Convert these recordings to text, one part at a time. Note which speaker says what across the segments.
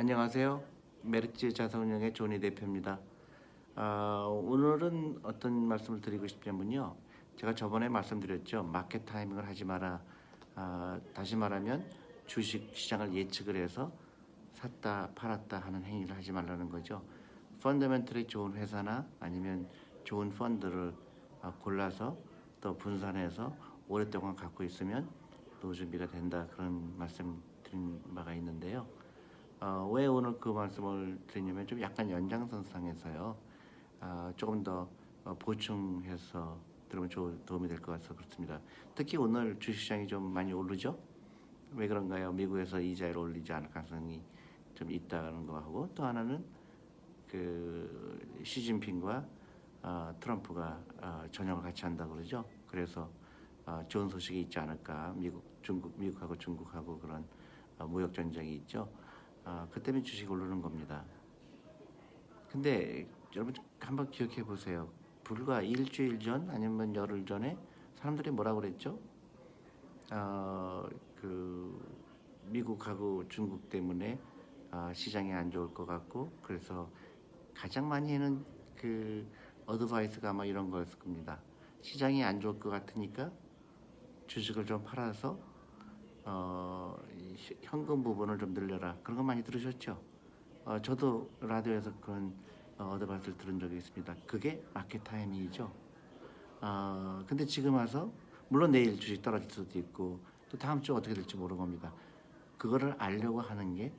Speaker 1: 안녕하세요. 메리츠 자산운용의 조니 대표입니다. 아, 오늘은 어떤 말씀을 드리고 싶냐면요. 제가 저번에 말씀드렸죠. 마켓 타이밍을 하지 마라. 아, 다시 말하면 주식 시장을 예측을 해서 샀다 팔았다 하는 행위를 하지 말라는 거죠. 펀더멘털이 좋은 회사나 아니면 좋은 펀드를 아, 골라서 또 분산해서 오랫동안 갖고 있으면 노 준비가 된다 그런 말씀 드린 바가 있는데요. 어, 왜 오늘 그 말씀을 드리냐면 좀 약간 연장선상에서요. 아, 조금 더 어, 보충해서 들으면 조, 도움이 될 것 같아서 그렇습니다. 특히 오늘 주식시장이 좀 많이 오르죠? 왜 그런가요? 미국에서 이자를 올리지 않을 가능성이 좀 있다는 거하고 또 하나는 그 시진핑과 아, 트럼프가 아, 전형을 같이 한다고 그러죠. 그래서 아, 좋은 소식이 있지 않을까. 미국, 중국, 미국하고 중국하고 그런 아, 무역 전쟁이 있죠. 아, 그 때문에 주식 오르는 겁니다. 근데 여러분 한번 기억해 보세요. 불과 일주일 전 아니면 열흘 전에 사람들이 뭐라고 그랬죠? 어, 그 미국하고 중국 때문에 아, 시장이 안 좋을 것 같고 그래서 가장 많이 하는 그 어드바이스가 아마 이런 거였을 겁니다. 시장이 안 좋을 것 같으니까 주식을 좀 팔아서 어, 현금 부분을 좀 늘려라. 그런 거 많이 들으셨죠? 어, 저도 라디오에서 그런 어, 어드바이스를 들은 적이 있습니다. 그게 마켓 타이밍이죠. 어, 근데 지금 와서 물론 내일 주식 떨어질 수도 있고 또 다음 주 어떻게 될지 모르는 겁니다. 그거를 알려고 하는 게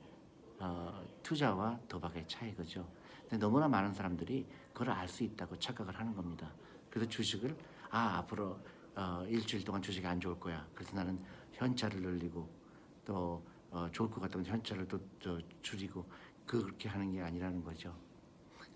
Speaker 1: 어, 투자와 도박의 차이거죠. 근데 너무나 많은 사람들이 그걸 알 수 있다고 착각을 하는 겁니다. 그래서 주식을 아 앞으로 어, 일주일 동안 주식이 안 좋을 거야. 그래서 나는 현찰을 늘리고 또 어, 좋을 것 같으면 현찰을 또 저, 줄이고 그렇게 하는 게 아니라는 거죠.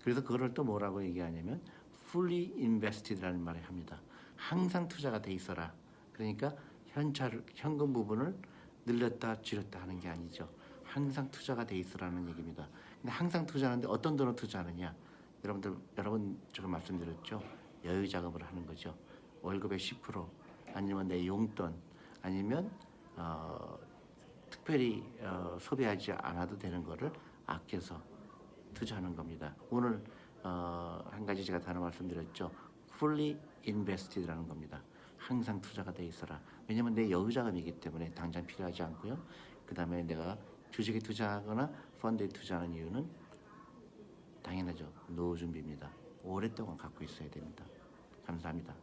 Speaker 1: 그래서 그거를 또 뭐라고 얘기하냐면 fully invested라는 말을 합니다. 항상 투자가 돼 있어라. 그러니까 현찰 현금 부분을 늘렸다 줄였다 하는 게 아니죠. 항상 투자가 돼 있으라는 얘기입니다. 근데 항상 투자하는데 어떤 돈을 투자하느냐? 여러분들 여러분 제가 말씀드렸죠. 여유 자금을 하는 거죠. 월급의 10% 아니면 내 용돈 아니면 어, 특별히 어, 소비하지 않아도 되는 거를 아껴서 투자하는 겁니다. 오늘 어, 한 가지 제가 다른 말씀드렸죠. fully invested라는 겁니다. 항상 투자가 돼 있어라. 왜냐면 내 여유 자금이기 때문에 당장 필요하지 않고요. 그 다음에 내가 주식에 투자하거나 펀드에 투자하는 이유는 당연하죠. 노후 준비입니다. 오랫동안 갖고 있어야 됩니다. 감사합니다.